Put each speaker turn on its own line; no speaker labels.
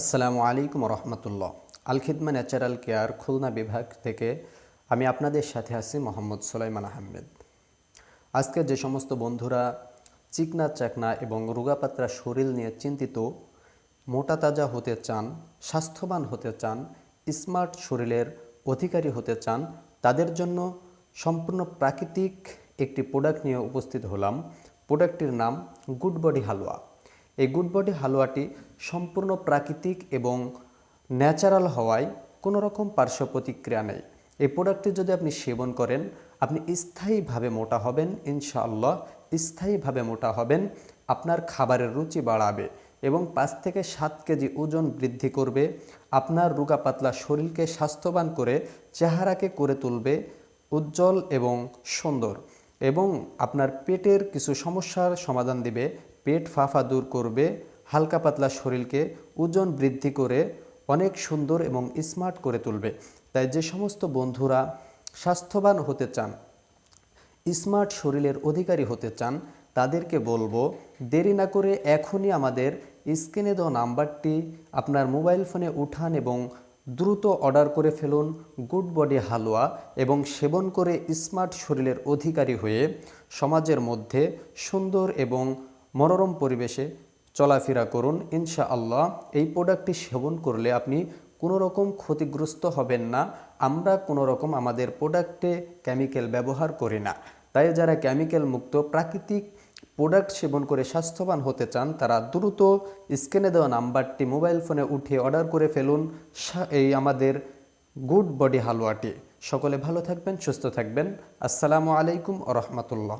আসসালামু আলাইকুম রহমতুল্লাহ আলখিদমা ন্যাচারাল কেয়ার খুলনা বিভাগ থেকে আমি আপনাদের সাথে আছি মোহাম্মদ সোলাইমান আহমেদ। আজকে যে সমস্ত বন্ধুরা চিকনা চাকনা এবং রোগাপাত্রা শরীর নিয়ে চিন্তিত, মোটা তাজা হতে চান, স্বাস্থ্যবান হতে চান, স্মার্ট শরীরের অধিকারী হতে চান, তাদের জন্য সম্পূর্ণ প্রাকৃতিক একটি প্রোডাক্ট নিয়ে উপস্থিত হলাম। প্রোডাক্টটির নাম গুড বডি হালুয়া এই গুড বডি হালুয়াটি সম্পূর্ণ প্রাকৃতিক এবং ন্যাচারাল হওয়ায় কোনো রকম পার্শ্ব প্রতিক্রিয়া নেই। এই প্রোডাক্টটি যদি আপনি সেবন করেন, আপনি স্থায়ীভাবে মোটা হবেন, ইনশাআল্লাহ স্থায়ীভাবে মোটা হবেন, আপনার খাবারের রুচি বাড়াবে এবং পাঁচ থেকে সাত কেজি ওজন বৃদ্ধি করবে, আপনার রোগা পাতলা শরীরকে স্বাস্থ্যবান করে, চেহারাকে করে তুলবে, উজ্জ্বল এবং সুন্দর এবং আপনার পেটের কিছু সমস্যার সমাধান দিবে পেট ফাফা দূর করবে, হালকা পাতলা শরীরকে ওজন বৃদ্ধি করে অনেক সুন্দর এবং স্মার্ট করে তুলবে। তাই যে সমস্ত বন্ধুরা স্বাস্থ্যবান হতে চান, স্মার্ট শরীরের অধিকারী হতে চান, তাদেরকে বলব, দেরি না করে এখনই আমাদের স্ক্রিনে দেওয়া নাম্বারটি আপনার মোবাইল ফোনে উঠান এবং দ্রুত অর্ডার করে ফেলুন গুড বডি হালুয়া এবং সেবন করে স্মার্ট শরীরের অধিকারী হয়ে সমাজের মধ্যে সুন্দর এবং মনোরম পরিবেশে চলাফেরা করুন, ইনশাআল্লাহ। এই প্রোডাক্টটি সেবন করলে আপনি কোনো রকম ক্ষতিগ্রস্ত হবেন না। আমরা কোনো রকম আমাদের প্রোডাক্টে কেমিক্যাল ব্যবহার করি না। তাই যারা কেমিক্যাল মুক্ত প্রাকৃতিক প্রোডাক্ট সেবন করে স্বাস্থ্যবান হতে চান, তারা দ্রুত স্ক্রিনে দেওয়া নাম্বারটি মোবাইল ফোনে উঠিয়ে অর্ডার করে ফেলুন এই আমাদের গুড বডি হালুয়াটি। সকলে ভালো থাকবেন, সুস্থ থাকবেন। আসসালামু আলাইকুম রহমতুল্লাহ।